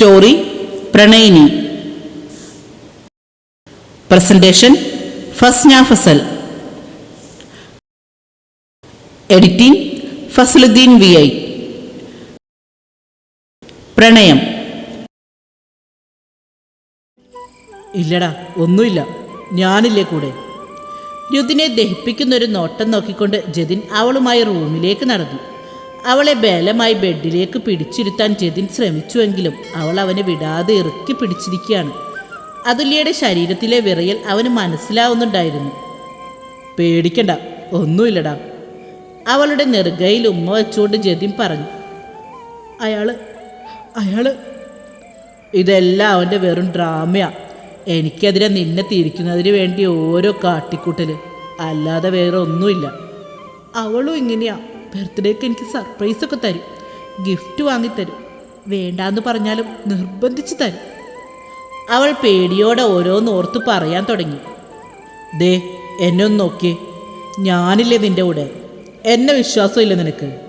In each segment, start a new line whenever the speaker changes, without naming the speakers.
Story Pranayini. Presentation Fasna Fasal. Editing Fasaluddin V I. പ്രണയം. ഇല്ലടാ ഒന്നുമില്ല. ഞാനില്ലേ കൂടെ. രുദിനെ ദഹിപ്പിക്കുന്നൊരു നോട്ടം നോക്കിക്കൊണ്ട് ജതിൻ അവളുമായി റൂമിലേക്ക് നടന്നു. അവളെ ബലമായി ബെഡിലേക്ക് പിടിച്ചിരുത്താൻ ജതിൻ ശ്രമിച്ചുവെങ്കിലും അവൾ അവനെ വിടാതെ ഇറുക്കി പിടിച്ചിരിക്കുകയാണ്. അതുല്യയുടെ ശരീരത്തിലെ വിറയൽ അവന് മനസ്സിലാവുന്നുണ്ടായിരുന്നു. പേടിക്കണ്ട ഒന്നുമില്ലടാ. അവളുടെ നെറുകയിൽ ഉമ്മ വെച്ചുകൊണ്ട് ജതിൻ പറഞ്ഞു അയാൾ അയാൾ ഇതെല്ലാം അവന്റെ വെറും ഡ്രാമയാ. എനിക്കെതിരെ നിന്നെ തിരിക്കുന്നതിന് വേണ്ടി ഓരോ കാട്ടിക്കൂട്ടൽ. അല്ലാതെ വേറെ ഒന്നുമില്ല അവളും ഇങ്ങനെയാ. ബർത്ത്ഡേക്ക് എനിക്ക് സർപ്രൈസ് ഒക്കെ തരും. ഗിഫ്റ്റ് വാങ്ങിത്തരും. വേണ്ടാന്ന് പറഞ്ഞാലും നിർബന്ധിച്ച് തരും. അവൾ പേടിയോടെ ഓരോന്ന് ഓർത്ത് പറയാൻ തുടങ്ങി. ദേ എന്നെ ഒന്ന് നോക്കിയേ. ഞാനില്ലേ നിന്റെ കൂടെ. എന്നെ വിശ്വാസമില്ല നിനക്ക്.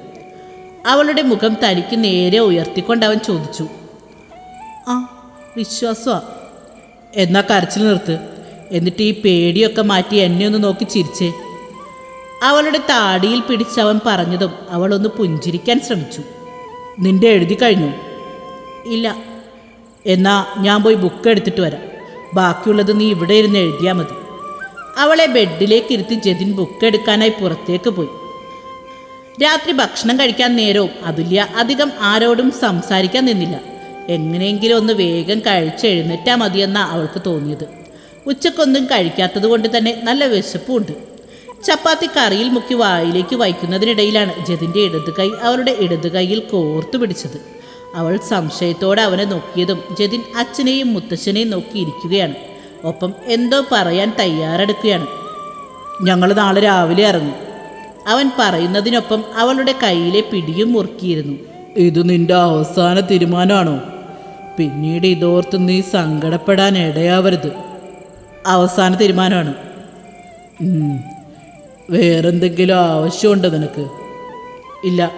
അവളുടെ മുഖം തനിക്ക് നേരെ ഉയർത്തിക്കൊണ്ട് അവൻ ചോദിച്ചു. ആ വിശ്വാസമാ. എന്നാ കരച്ചിൽ നിർത്ത്. എന്നിട്ട് ഈ പേടിയൊക്കെ മാറ്റി എന്നെ ഒന്ന് നോക്കി ചിരിച്ചേ. അവളുടെ താടിയിൽ പിടിച്ചവൻ പറഞ്ഞതും അവളൊന്ന് പുഞ്ചിരിക്കാൻ ശ്രമിച്ചു. നിന്റെ എഴുതി കഴിഞ്ഞു? ഇല്ല. എന്നാ ഞാൻ പോയി ബുക്ക് എടുത്തിട്ട് വരാം. ബാക്കിയുള്ളത് നീ ഇവിടെ ഇരുന്ന് എഴുതിയാൽ മതി. അവളെ ബെഡിലേക്ക് ഇരുത്തി ജതിൻ ബുക്ക് എടുക്കാനായി പുറത്തേക്ക് പോയി. രാത്രി ഭക്ഷണം കഴിക്കാൻ നേരവും അതുല്യ അധികം ആരോടും സംസാരിക്കാൻ നിന്നില്ല. എങ്ങനെയെങ്കിലും ഒന്ന് വേഗം കഴിച്ച് എഴുന്നേറ്റാൽ മതിയെന്നാണ് അവൾക്ക് തോന്നിയത്. ഉച്ചക്കൊന്നും കഴിക്കാത്തത് കൊണ്ട് തന്നെ നല്ല വിശപ്പുണ്ട് ചപ്പാത്തി കറിയിൽ മുക്കി വായിലേക്ക് വയ്ക്കുന്നതിനിടയിലാണ് ജതിന്റെ ഇടത് കൈ അവളുടെ ഇടത് കൈയിൽ കോർത്തു പിടിച്ചത്. അവൾ സംശയത്തോടെ അവനെ നോക്കിയതും ജതിൻ അച്ഛനെയും മുത്തശ്ശനെയും നോക്കിയിരിക്കുകയാണ് ഒപ്പം എന്തോ പറയാൻ തയ്യാറെടുക്കുകയാണ്. ഞങ്ങൾ നാളെ രാവിലെ ഇറങ്ങും. അവൻ പറയുന്നതിനൊപ്പം അവളുടെ കയ്യിലെ പിടിയും മുറുക്കിയിരുന്നു. ഇത് നിന്റെ അവസാന തീരുമാനമാണോ? പിന്നീട് ഇതോർത്ത് നീ സങ്കടപ്പെടാൻ ഇടയാവരുത്. അവസാന തീരുമാനമാണ്. വേറെന്തെങ്കിലും ആവശ്യമുണ്ടോ നിനക്ക്? ഇല്ല.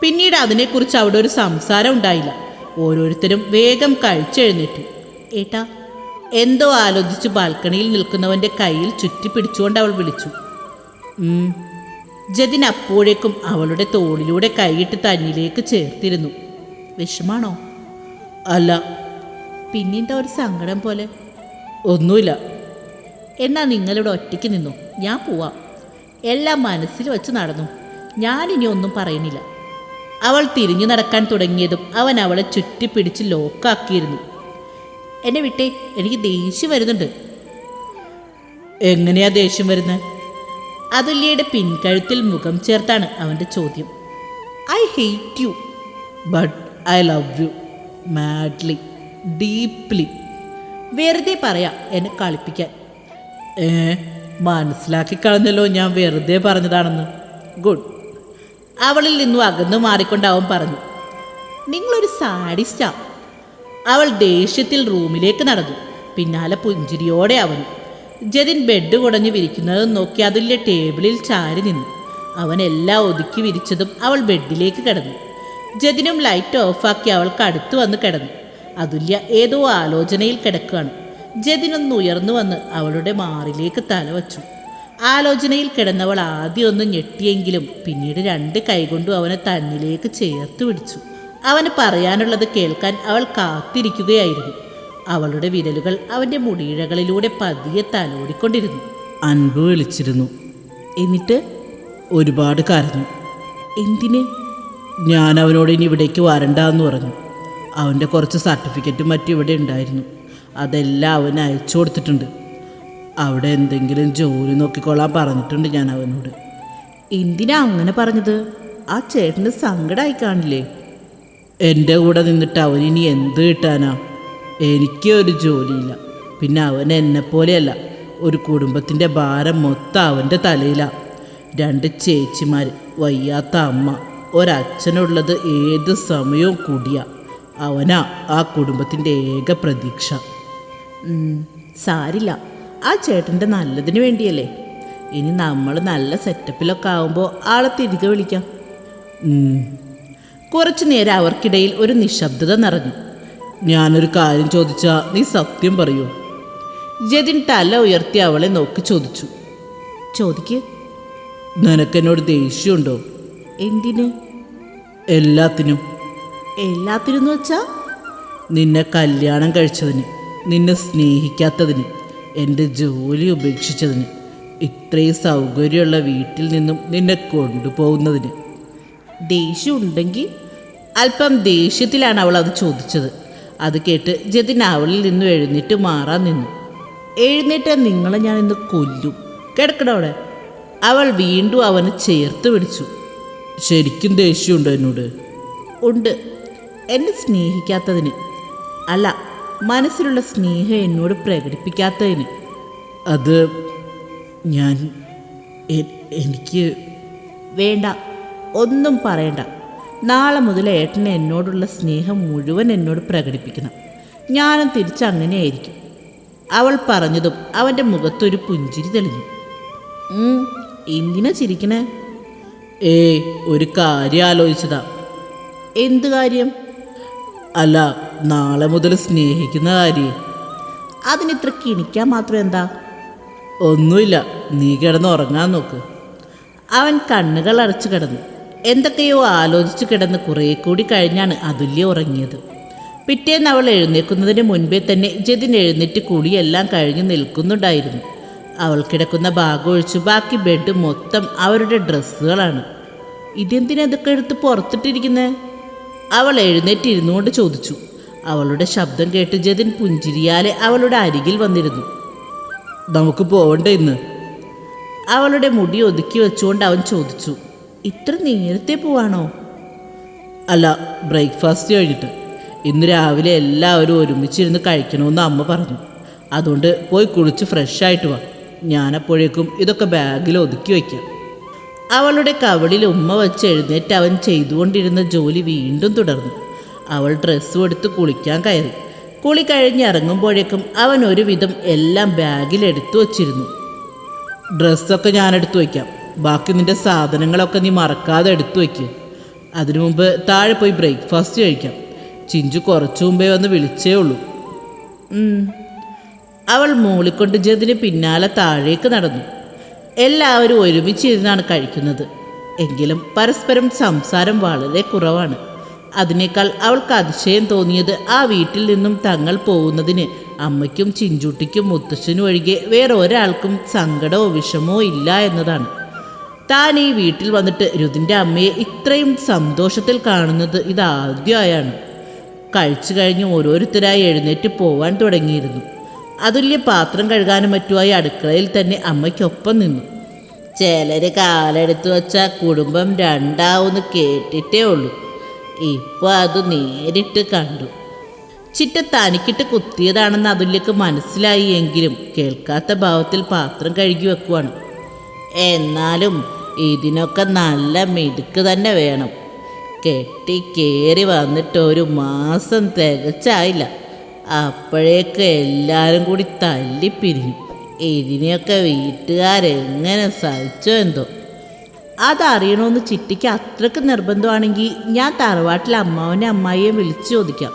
പിന്നീട് അതിനെക്കുറിച്ച് അവിടെ ഒരു സംസാരം ഉണ്ടായില്ല. ഓരോരുത്തരും വേഗം കഴിച്ചെഴുന്നേറ്റു. ഏട്ടാ എന്തോ ആലോചിച്ച് ബാൽക്കണിയിൽ നിൽക്കുന്നവന്റെ കയ്യിൽ ചുറ്റി പിടിച്ചുകൊണ്ട് അവൾ വിളിച്ചു. ജതിൻ അപ്പോഴേക്കും അവളുടെ തോളിലൂടെ കൈയിട്ട് തന്നിലേക്ക് ചേർത്തിരുന്നു. വിഷമാണോ? അല്ല. പിന്നെന്താ ഒരു സങ്കടം പോലെ? ഒന്നുമില്ല. എന്നാ നിങ്ങളിവിടെ ഒറ്റയ്ക്ക് നിന്നു? ഞാൻ പോവാം. എല്ലാം മനസ്സിൽ വെച്ച് നടന്നു. ഞാനിനി ഒന്നും പറയുന്നില്ല. അവൾ തിരിഞ്ഞു നടക്കാൻ തുടങ്ങിയതും അവൻ അവളെ ചുറ്റിപ്പിടിച്ച് ലോക്കാക്കിയിരുന്നു. എന്നെ വിട്ടേ എനിക്ക് ദേഷ്യം വരുന്നുണ്ട്. എങ്ങനെയാ ദേഷ്യം വരുന്നത് അതുല്യയുടെ പിൻകഴുത്തിൽ മുഖം ചേർത്താണ് അവന്റെ ചോദ്യം. I hate you but I love you madly deeply. വെറുതെ പറയാം എന്നെ കളിപ്പിക്കാൻ. ഏ മനസ്സിലാക്കി കളഞ്ഞല്ലോ ഞാൻ വെറുതെ പറഞ്ഞതാണെന്ന്. ഗുഡ്. അവളിൽ നിന്നും അകന്നു മാറിക്കൊണ്ടാവും പറഞ്ഞു. നിങ്ങളൊരു സാഡിസ്റ്റാ. അവൾ ദേഷ്യത്തിൽ റൂമിലേക്ക് നടന്നു. പിന്നാലെ പുഞ്ചിരിയോടെ അവൻ. ജതിൻ ബെഡ് കുടഞ്ഞു വിരിക്കുന്നത് നോക്കി അതിലെ ടേബിളിൽ ചാരി നിന്നു. അവൻ എല്ലാം ഒതുക്കി വിരിച്ചതും അവൾ ബെഡിലേക്ക് കിടന്നു. ജതിനും ലൈറ്റ് ഓഫാക്കി അവൾക്ക് അടുത്തു വന്ന് കിടന്നു. അതുല്യ ഏതോ ആലോചനയിൽ കിടക്കുകയാണ്. ജതിനൊന്ന് ഉയർന്നു വന്ന് അവളുടെ മാറിലേക്ക് തലവച്ചു ആലോചനയിൽ കിടന്നവൾ ആദ്യം ഒന്ന് ഞെട്ടിയെങ്കിലും പിന്നീട് രണ്ട് കൈകൊണ്ടും അവനെ തന്നിലേക്ക് ചേർത്ത് പിടിച്ചു. അവന് പറയാനുള്ളത് കേൾക്കാൻ അവൾ കാത്തിരിക്കുകയായിരുന്നു. അവളുടെ വിരലുകൾ അവന്റെ മുടിയിഴകളിലൂടെ പതിയെ തലോടിക്കൊണ്ടിരുന്നു. അൻപ് വിളിച്ചിരുന്നു. എന്നിട്ട് ഒരുപാട് കരഞ്ഞു. എന്തിന്? ഞാൻ അവനോട് ഇനി ഇവിടേക്ക് വരണ്ടെന്ന് പറഞ്ഞു. അവന്റെ കുറച്ച് സർട്ടിഫിക്കറ്റും മറ്റും ഇവിടെ ഉണ്ടായിരുന്നു. അതെല്ലാം അവന് അയച്ചു കൊടുത്തിട്ടുണ്ട്. അവിടെ എന്തെങ്കിലും ജോലി നോക്കിക്കൊള്ളാൻ പറഞ്ഞിട്ടുണ്ട് ഞാൻ അവനോട്. എന്തിനാ അങ്ങനെ പറഞ്ഞത്? ആ ചേട്ടന് സങ്കടമായി കാണില്ലേ? എന്റെ കൂടെ നിന്നിട്ട് അവൻ ഇനി എന്ത് കിട്ടാനാ? എനിക്ക് ഒരു ജോലിയില്ല. പിന്നെ അവൻ എന്നെപ്പോലെയല്ല ഒരു കുടുംബത്തിന്റെ ഭാരം മൊത്തം അവന്റെ തലയിലാണ് രണ്ട് ചേച്ചിമാർ വയ്യാത്ത അമ്മ ഒരച്ഛനുള്ളത് ഏത് സമയവും കൂടിയ. അവനാ ആ കുടുംബത്തിന്റെ ഏക പ്രതീക്ഷ. സാരില്ല. ആ ചേട്ടന്റെ നല്ലതിന് വേണ്ടിയല്ലേ? ഇനി നമ്മൾ നല്ല സെറ്റപ്പിലൊക്കെ ആവുമ്പോൾ ആളെ തിരികെ വിളിക്കാം. കുറച്ചു നേരം അവർക്കിടയിൽ ഒരു നിശബ്ദത നിറഞ്ഞു. ഞാനൊരു കാര്യം ചോദിച്ചാ നീ സത്യം പറയൂ. ജതിൻ തല ഉയർത്തി അവളെ നോക്കി ചോദിച്ചു. ചോദിക്ക്. നിനക്കെന്നോട് ദേഷ്യമുണ്ടോ? എന്തിന്? എല്ലാത്തിനും. എല്ലാത്തിനും വെച്ചാ? നിന്നെ കല്യാണം കഴിച്ചതിന്. നിന്നെ സ്നേഹിക്കാത്തതിന് എന്റെ ജോലി ഉപേക്ഷിച്ചതിന് ഇത്രയും സൗകര്യമുള്ള വീട്ടിൽ നിന്നും നിന്നെ കൊണ്ടുപോകുന്നതിന്. ദേഷ്യം ഉണ്ടെങ്കിൽ അല്പം ദേഷ്യത്തിലാണ് അവൾ അത് ചോദിച്ചത്. അത് കേട്ട് ജതിൻ അവളിൽ നിന്നും എഴുന്നേറ്റ് മാറാൻ നിന്നു. എഴുന്നേറ്റ് നിങ്ങളെ ഞാൻ ഇന്ന് കൊല്ലും. കിടക്കടവിടെ അവൾ വീണ്ടും അവനെ ചേർത്ത് പിടിച്ചു. ശരിക്കും ദേഷ്യമുണ്ടോ എന്നോട്? ഉണ്ട്. എന്നെ സ്നേഹിക്കാത്തതിന്. അല്ല മനസ്സിലുള്ള സ്നേഹം എന്നോട് പ്രകടിപ്പിക്കാത്തതിന്. അത് ഞാൻ എനിക്ക് വേണ്ട ഒന്നും പറയണ്ട. നാളെ മുതൽ ഏട്ടന് എന്നോടുള്ള സ്നേഹം മുഴുവൻ എന്നോട് പ്രകടിപ്പിക്കണം. ഞാനും തിരിച്ചങ്ങനെയായിരിക്കും അവൾ പറഞ്ഞതും അവന്റെ മുഖത്തൊരു പുഞ്ചിരി തെളിഞ്ഞു. എന്തിനാ ചിരിക്കണേ? ഏ ഒരു കാര്യം ആലോചിച്ചതാ. എന്ത് കാര്യം? അല്ല നാളെ മുതൽ സ്നേഹിക്കുന്ന കാര്യം. അതിനിത്ര കിണിക്കാൻ മാത്രം എന്താ? ഒന്നുമില്ല നീ കിടന്ന് ഉറങ്ങാൻ നോക്ക്. അവൻ കണ്ണുകൾ അടച്ചു കിടന്നു. എന്തൊക്കെയോ ആലോചിച്ചു കിടന്ന് കുറേ കൂടി കഴിഞ്ഞാണ് അതുല്യ ഉറങ്ങിയത്. പിറ്റേന്ന് അവൾ എഴുന്നേൽക്കുന്നതിന് മുൻപേ തന്നെ ജതിൻ എഴുന്നേറ്റ് കുളിയെല്ലാം കഴിഞ്ഞ് നിൽക്കുന്നുണ്ടായിരുന്നു. അവൾ കിടക്കുന്ന ഭാഗം ഒഴിച്ച് ബാക്കി ബെഡ് മൊത്തം അവരുടെ ഡ്രസ്സുകളാണ്. ഇതെന്തിനാ ഇതൊക്കെ എടുത്ത് പുറത്തിട്ടിരിക്കുന്നത് അവൾ എഴുന്നേറ്റിരുന്നു ഇരുന്നുകൊണ്ട് ചോദിച്ചു. അവളുടെ ശബ്ദം കേട്ട് ജതിൻ പുഞ്ചിരിയാലെ അവളുടെ അരികിൽ വന്നിരുന്നു. നമുക്ക് പോവണ്ടേ ഇന്ന്? അവളുടെ മുടി ഒതുക്കി വെച്ചുകൊണ്ട് അവൻ ചോദിച്ചു. ഇത്ര നേരത്തെ പോവാണോ? അല്ല ബ്രേക്ക്ഫാസ്റ്റ് കഴിഞ്ഞിട്ട്. ഇന്ന് രാവിലെ എല്ലാവരും ഒരുമിച്ചിരുന്ന് കഴിക്കണമെന്ന് അമ്മ പറഞ്ഞു. അതുകൊണ്ട് പോയി കുളിച്ച് ഫ്രഷ് ആയിട്ട് വാ. ഞാനപ്പോഴേക്കും ഇതൊക്കെ ബാഗിൽ ഒതുക്കി വയ്ക്കാം അവളുടെ കവളിൽ ഉമ്മ വെച്ച് എഴുന്നേറ്റ് അവൻ ചെയ്തുകൊണ്ടിരുന്ന ജോലി വീണ്ടും തുടർന്നു. അവൾ ഡ്രസ്സും എടുത്ത് കുളിക്കാൻ കയറി. കുളി കഴിഞ്ഞ് ഇറങ്ങുമ്പോഴേക്കും അവൻ ഒരുവിധം എല്ലാം ബാഗിൽ എടുത്തു വച്ചിരുന്നു. ഡ്രസ്സൊക്കെ ഞാൻ എടുത്തു വയ്ക്കാം. ബാക്കി നിന്റെ സാധനങ്ങളൊക്കെ നീ മറക്കാതെ എടുത്തു വയ്ക്കുക അതിനു മുമ്പ് താഴെ പോയി ബ്രേക്ക്ഫാസ്റ്റ് കഴിക്കാം. ചിഞ്ചു കുറച്ചു മുമ്പേ വന്ന് വിളിച്ചേ ഉള്ളൂ. അവൾ മൂളിക്കൊണ്ട് ജതിന് പിന്നാലെ താഴേക്ക് നടന്നു. എല്ലാവരും ഒരുമിച്ചിരുന്നാണ് കഴിക്കുന്നത്. എങ്കിലും പരസ്പരം സംസാരം വളരെ കുറവാണ്. അതിനേക്കാൾ അവൾക്ക് അതിശയം തോന്നിയത് ആ വീട്ടിൽ നിന്നും തങ്ങൾ പോകുന്നതിന് അമ്മയ്ക്കും ചിഞ്ചുട്ടിക്കും മുത്തശ്ശനും ഒഴികെ വേറെ ഒരാൾക്കും സങ്കടമോ വിഷമോ ഇല്ല എന്നതാണ്. താൻ ഈ വീട്ടിൽ വന്നിട്ട് രുതിന്റെ അമ്മയെ ഇത്രയും സന്തോഷത്തിൽ കാണുന്നത് ഇതാദ്യമായാണ്. കഴിച്ചു കഴിഞ്ഞ് ഓരോരുത്തരായി എഴുന്നേറ്റ് പോവാൻ തുടങ്ങിയിരുന്നു. അതുല്യ പാത്രം കഴുകാനും മറ്റുമായി അടുക്കളയിൽ തന്നെ അമ്മയ്ക്കൊപ്പം നിന്നു. ചിലര് കാലെടുത്ത് വച്ചാൽ കുടുംബം രണ്ടാവുമെന്ന് കേട്ടിട്ടേ ഉള്ളൂ. ഇപ്പോൾ അത് നേരിട്ട് കണ്ടു. ചിറ്റ തനിക്കിട്ട് കുത്തിയതാണെന്ന് അതുല്യക്ക് മനസ്സിലായി എങ്കിലും കേൾക്കാത്ത ഭാവത്തിൽ പാത്രം കഴുകി വെക്കുവാണ്. എന്നാലും ഇതിനൊക്കെ നല്ല മിടുക്ക് തന്നെ വേണം. കെട്ടി കയറി വന്നിട്ട് ഒരു മാസം തികച്ചായില്ല. അപ്പോഴേക്ക് എല്ലാവരും കൂടി തല്ലിപ്പിരിഞ്ഞു. ഇതിനെയൊക്കെ വീട്ടുകാരെങ്ങനെ സഹിച്ചോ എന്തോ. അതറിയണമെന്ന് ചിട്ടിക്ക് അത്രയ്ക്ക് നിർബന്ധമാണെങ്കിൽ ഞാൻ തറവാട്ടിലെ അമ്മാവനെ അമ്മായിയെ വിളിച്ചു ചോദിക്കാം.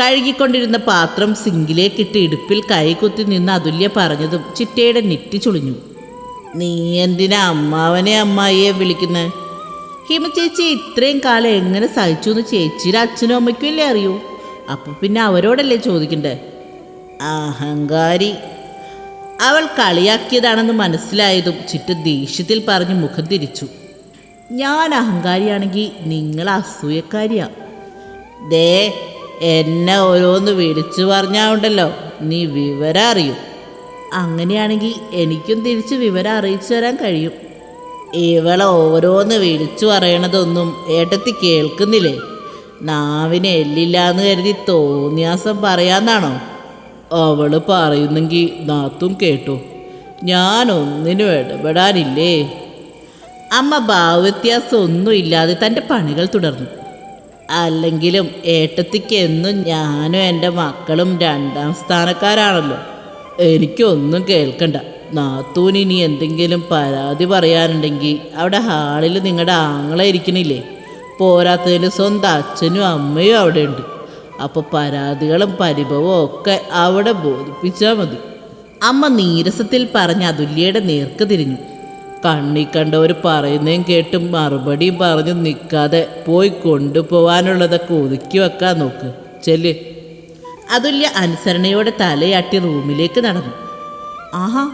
കഴുകിക്കൊണ്ടിരുന്ന പാത്രം സിങ്കിലേക്കിട്ട് ഇടുപ്പിൽ കൈകുത്തി നിന്ന് അതുല്യ പറഞ്ഞതും ചിറ്റയുടെ നെറ്റി ചുളിഞ്ഞു. നീ എന്തിനാ അമ്മാവനെ അമ്മായിയെ വിളിക്കുന്നത് ഹിമ ചേച്ചി ഇത്രയും കാലം എങ്ങനെ സഹിച്ചു എന്ന് ചേച്ചിയുടെ അച്ഛനും അമ്മയ്ക്കും അല്ലേ അറിയൂ? അപ്പോൾ പിന്നെ അവരോടല്ലേ ചോദിക്കണ്ടേ? അഹങ്കാരി. അവൾ കളിയാക്കിയതാണെന്ന് മനസ്സിലായതും ചിറ്റ ദേഷ്യത്തിൽ പറഞ്ഞ് മുഖം തിരിച്ചു. ഞാൻ അഹങ്കാരിയാണെങ്കിൽ നിങ്ങൾ അസൂയക്കാരിയാ. ദേ എന്നെ ഓരോന്ന് വിളിച്ചു പറഞ്ഞാണ്ടല്ലോ നീ വിവരം അറിയും. അങ്ങനെയാണെങ്കിൽ എനിക്കും തിരിച്ച് വിവരം അറിയിച്ചു തരാൻ കഴിയും. ഇവളെ ഓരോന്ന് വിളിച്ചു പറയണതൊന്നും ഏട്ടത്തി കേൾക്കുന്നില്ലേ? നാവിന് എല്ലില്ലാന്ന് കരുതി തോന്നിയാസം പറയാന്നാണോ? അവൾ പറയുന്നെങ്കിൽ നാത്തും കേട്ടു. ഞാനൊന്നിനും ഇടപെടാനില്ലേ? അമ്മ ഭാവവ്യത്യാസം ഒന്നുമില്ലാതെ തന്റെ പണികൾ തുടർന്നു. അല്ലെങ്കിലും ഏട്ടത്തിക്ക് എന്നും ഞാനും എന്റെ മക്കളും രണ്ടാം സ്ഥാനക്കാരാണല്ലോ. എനിക്കൊന്നും കേൾക്കണ്ട. നാത്തൂന് എന്തെങ്കിലും പരാതി പറയാനുണ്ടെങ്കിൽ അവിടെ ഹാളിൽ നിങ്ങളുടെ ആങ്ങളെ ഇരിക്കണില്ലേ? പോരാത്തതിന് സ്വന്തം അച്ഛനും അമ്മയും അവിടെ ഉണ്ട് അപ്പോൾ പരാതികളും പരിഭവവും ഒക്കെ അവിടെ ബോധിപ്പിച്ചാൽ മതി. അമ്മ നീരസത്തിൽ പറഞ്ഞ അതുല്യയുടെ നേർക്ക് തിരിഞ്ഞു. കണ്ണി കണ്ടവർ പറയുന്നതും കേട്ട് മറുപടിയും പറഞ്ഞു നിൽക്കാതെ പോയി കൊണ്ടുപോവാനുള്ളതൊക്കെ ഒതുക്കി വെക്കാൻ നോക്ക്. ചെല്ല്. അതുല്യ അനുസരണയോടെ തലയാട്ടി റൂമിലേക്ക് നടന്നു. ആഹാ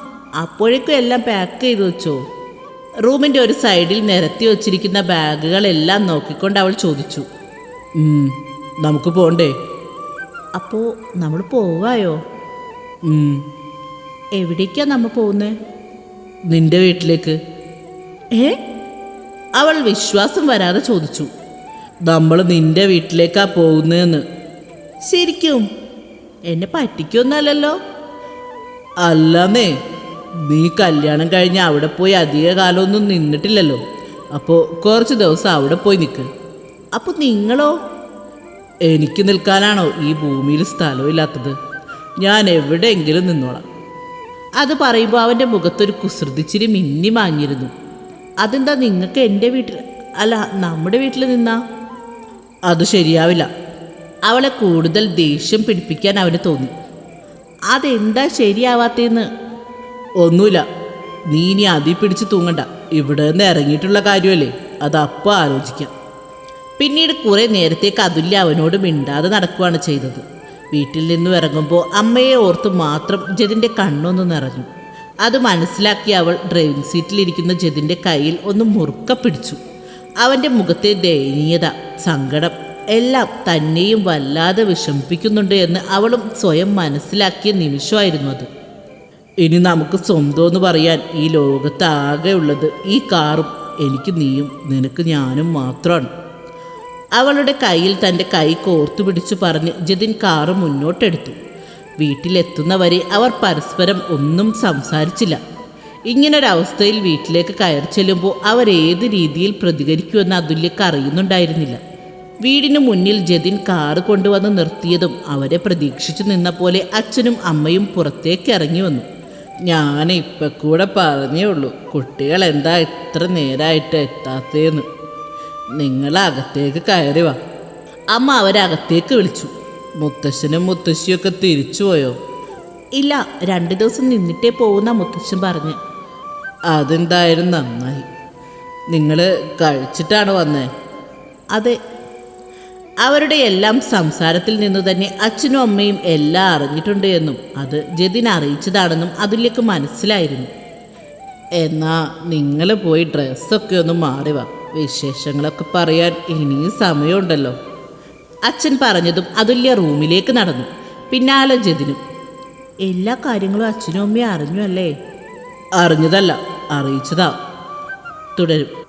അപ്പോഴേക്കും എല്ലാം പാക്ക് ചെയ്ത് വെച്ചോ? റൂമിന്റെ ഒരു സൈഡിൽ നിരത്തി വച്ചിരിക്കുന്ന ബാഗുകളെല്ലാം നോക്കിക്കൊണ്ട് അവൾ ചോദിച്ചു. നമുക്ക് പോണ്ടേ? അപ്പോൾ നമ്മൾ പോവായോ. എവിടേക്കാ നമ്മ പോകുന്നേ നിന്റെ വീട്ടിലേക്ക്. ഏ? അവൾ വിശ്വാസം വരാതെ ചോദിച്ചു. നമ്മൾ നിന്റെ വീട്ടിലേക്കാ പോകുന്നതെന്ന് ശരിക്കും? എന്നെ പറ്റിക്കൊന്നല്ലല്ലോ? അല്ലെന്നേ നീ കല്യാണം കഴിഞ്ഞ് അവിടെ പോയി അധിക കാലമൊന്നും നിന്നിട്ടില്ലല്ലോ. അപ്പോൾ കുറച്ച് ദിവസം അവിടെ പോയി നിൽക്ക് അപ്പോൾ നിങ്ങളോ? എനിക്ക് നിൽക്കാനാണോ ഈ ഭൂമിയിൽ സ്ഥലമില്ലാത്തത് ഞാൻ എവിടെയെങ്കിലും നിന്നോളാം. അത് പറയുമ്പോൾ അവന്റെ മുഖത്തൊരു കുസൃതിച്ചിരി മിന്നി മാഞ്ഞിരുന്നു. അതെന്താ നിങ്ങൾക്ക് എന്റെ വീട്ടിൽ അല്ല നമ്മുടെ വീട്ടിൽ നിന്നാ? അത് ശരിയാവില്ല. അവളെ കൂടുതൽ ദേഷ്യം പിടിപ്പിക്കാൻ അവന് തോന്നി. അതെന്താ ശരിയാവാത്തേന്ന് ഒന്നുമില്ല. നീ ഇനി അതി പിടിച്ച് തൂങ്ങണ്ട. ഇവിടെ നിന്ന് ഇറങ്ങിയിട്ടുള്ള കാര്യമല്ലേ? അത് അപ്പം ആലോചിക്കാം. പിന്നീട് കുറെ നേരത്തേക്ക് അതുല്യ അവനോട് മിണ്ടാതെ നടക്കുകയാണ് ചെയ്തത്. വീട്ടിൽ നിന്നും ഇറങ്ങുമ്പോൾ അമ്മയെ ഓർത്ത് മാത്രം ജതിന്റെ കണ്ണൊന്ന് നിറഞ്ഞു. അത് മനസ്സിലാക്കി അവൾ ഡ്രൈവിംഗ് സീറ്റിലിരിക്കുന്ന ജതിന്റെ കയ്യിൽ ഒന്ന് മുറുക്ക പിടിച്ചു. അവന്റെ മുഖത്തെ ദയനീയത സങ്കടം എല്ലാം തന്നെയും വല്ലാതെ വിഷമിപ്പിക്കുന്നുണ്ട് എന്ന് അവളും സ്വയം മനസ്സിലാക്കിയ നിമിഷമായിരുന്നു അത്. ഇനി നമുക്ക് സ്വന്തമെന്ന് പറയാൻ ഈ ലോകത്ത് ആകെ ഉള്ളത് ഈ കാറും എനിക്ക് നീയും നിനക്ക് ഞാനും മാത്രമാണ്. അവളുടെ കയ്യിൽ തന്റെ കൈ കോർത്തു പിടിച്ചു പറഞ്ഞ് ജതിൻ കാറ് മുന്നോട്ടെടുത്തു. വീട്ടിലെത്തുന്നവരെ അവർ പരസ്പരം ഒന്നും സംസാരിച്ചില്ല. ഇങ്ങനൊരവസ്ഥയിൽ വീട്ടിലേക്ക് കയറി ചെല്ലുമ്പോൾ അവർ ഏത് രീതിയിൽ പ്രതികരിക്കുമെന്ന് അതുല്യക്ക് അറിയുന്നുണ്ടായിരുന്നില്ല. വീടിന് മുന്നിൽ ജതിൻ കാറ് കൊണ്ടുവന്ന് നിർത്തിയതും അവരെ പ്രതീക്ഷിച്ചു നിന്ന പോലെ അച്ഛനും അമ്മയും പുറത്തേക്ക് ഇറങ്ങി വന്നു. ഞാൻ ഇപ്പം കൂടെ പറഞ്ഞേ ഉള്ളൂ. കുട്ടികൾ എന്താ ഇത്ര നേരമായിട്ട് എത്താത്തേന്ന്. നിങ്ങൾ അകത്തേക്ക് കയറി വാ. അമ്മ അവരകത്തേക്ക് വിളിച്ചു. മുത്തശ്ശനും മുത്തശ്ശിയൊക്കെ തിരിച്ചു പോയോ? ഇല്ല രണ്ട് ദിവസം നിന്നിട്ടേ പോകുന്ന മുത്തശ്ശൻ പറഞ്ഞ്. അതെന്തായാലും നന്നായി. നിങ്ങൾ കഴിച്ചിട്ടാണ് വന്നേ? അതെ അവരുടെ എല്ലാം സംസാരത്തിൽ നിന്നു തന്നെ അച്ഛനും അമ്മയും എല്ലാം അറിഞ്ഞിട്ടുണ്ട് എന്നും അത് ജതിൻ അറിയിച്ചതാണെന്നും അതുല്യക്ക് മനസ്സിലായിരുന്നു. എന്നാ നിങ്ങൾ പോയി ഡ്രസ്സൊക്കെ ഒന്ന് മാറി വാ. വിശേഷങ്ങളൊക്കെ പറയാൻ ഇനിയും സമയമുണ്ടല്ലോ. അച്ഛൻ പറഞ്ഞതും അതുല്യ റൂമിലേക്ക് നടന്നു. പിന്നാലെ ജതിനും എല്ലാ കാര്യങ്ങളും അച്ഛനും അമ്മയും അറിഞ്ഞു അല്ലേ? അറിഞ്ഞതല്ല അറിയിച്ചതാ. തുടരും.